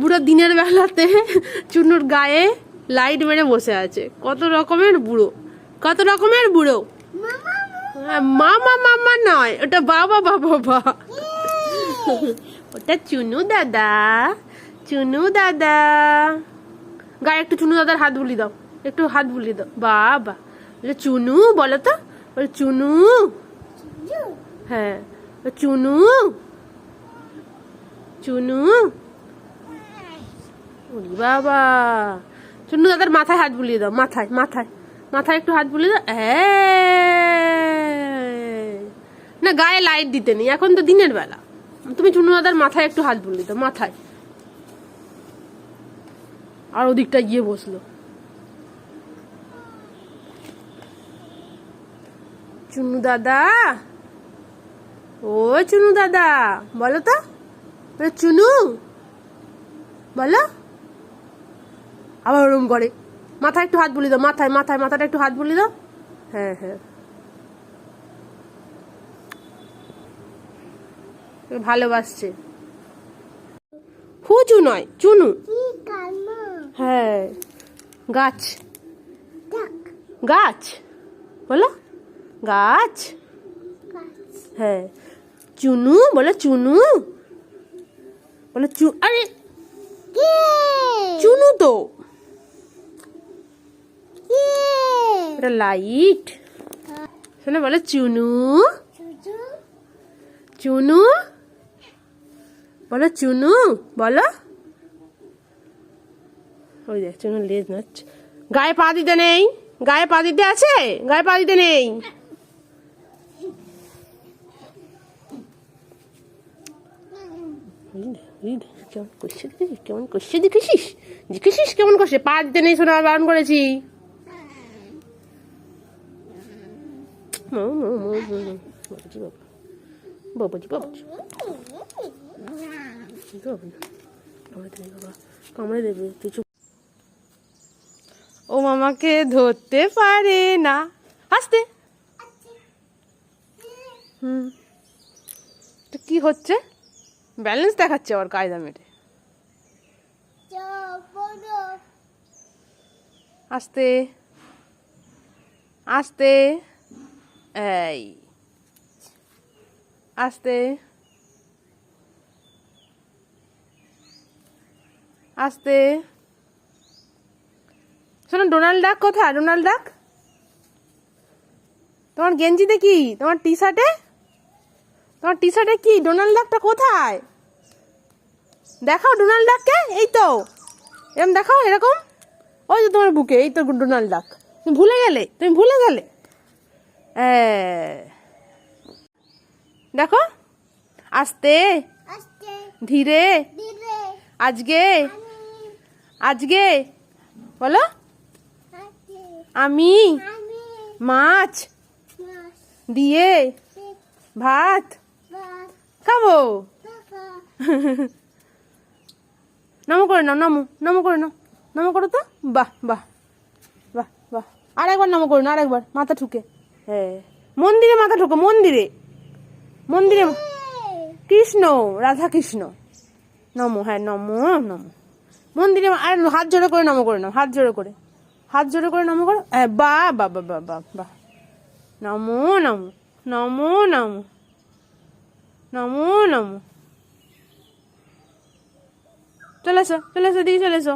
বুড়ো দিনের বেলাতে চুনুর গায়ে লাইট মেরে বসে আছে। কত রকমের বুড়ো। কত রকমের বুড়ো। হ্যাঁ, মামা মামা নয় ওটা বাবা বাবা বা ওটা চুনু দাদা চুনু দাদা। গায়ে একটু চুনু দাদার হাত বুলিয়ে দাও একটু হাত বুলিয়ে দাও। বাবা বলে চুনু বলো তো। বলে চুনু হ্যাঁ চুনু চুনু ওরে বাবা। চুনু দাদার মাথায় হাত বুলিয়ে দাও, মাথায় মাথায়। মাথায় একটু হাত বুলিয়ে দাও। না, গায়ে লাইট দিতে নেই, এখন তো দিনের বেলা। তুমি চুনু দাদার মাথায় একটু হাত বুলিয়ে দাও, মাথায়। আর ওদিকটা গিয়ে বসল। চুনু দাদা। ও চুনু দাদা, বলো তো। চুনু বলো। আবার ওরম করে। মাথায় একটু হাত বুলিয়ে দাও মাথায় মাথায় মাথাটা একটু হাত বুলিয়ে দাও। হ্যাঁ হ্যাঁ। ভালোবাসছে। হুচু নয় চুনু। হ্যাঁ গাছ। গাছ বলো। গাছ। হ্যাঁ। চুনু বলো চুনু। বলো চু আরে। চুনু তো। লাইট শোনো বলো, চুনু? চুনু? বলো চুনু, বলো। ওই দেখ চুনু লেজ নাচ। গায়ে পা দিতে নেই। গায়ে পা দিতে আছে? গায়ে পা দিতে নেই। কেমন করছে কেমন করছে দেখেছিস দেখেছিস কেমন করছে? পা দিতে নেই শোনা বারণ করেছি। বাবাজি বাবা বাবাজি বাবাজি বাবা কামড়ে দেবে চুপ ও মামাকে ধরতে পারে না। আসতে হুম। তো কি হচ্ছে? ব্যালেন্স দেখাচ্ছে আবার কায়দা মেরে। আস্তে আস্তে এই আস্তে আস্তে শোনো, ডোনাল্ড ডাক কোথায়? ডোনাল্ড ডাক? তোমার গেঞ্জিতে কি? তোমার টি শার্টে তোমার টি শার্টে কি? ডোনাল্ড ডাকটা কোথায়? দেখাও ডোনাল্ড ডাককে, এই তো। এরকম দেখাও, এরকম? ওই তো তোমার বুকে, এই তো ডোনাল্ড ডাক। তুমি ভুলে গেলে, তুমি ভুলে গেলে। দেখো আস্তে ধীরে আজকে আজকে বলো। আমি মাছ দিয়ে ভাত খাব। নমো করে নাও নমো নমো করে নাও নমো করো তো। বাহ বাহ বাহ বাহ। আরেকবার নমো করে নাও আরেকবার মাথা ঠুকে। হ্যাঁ। মন্দিরে মাথা ঠুকে মন্দিরে। মন্দিরে কৃষ্ণ রাধা কৃষ্ণ নমো হ্যাঁ নমো নমো। মন্দিরে আর হাত জোড়ে করে নমো করে নাও, হাত জোড়ে করে। হাত জোড়ে করে নমো করো। হ্যাঁ বা বা বা বা বা বা। নমো নমো নমো নমো। নমো নমো। চলে এসো চলে এসো দিকে চলে এসো।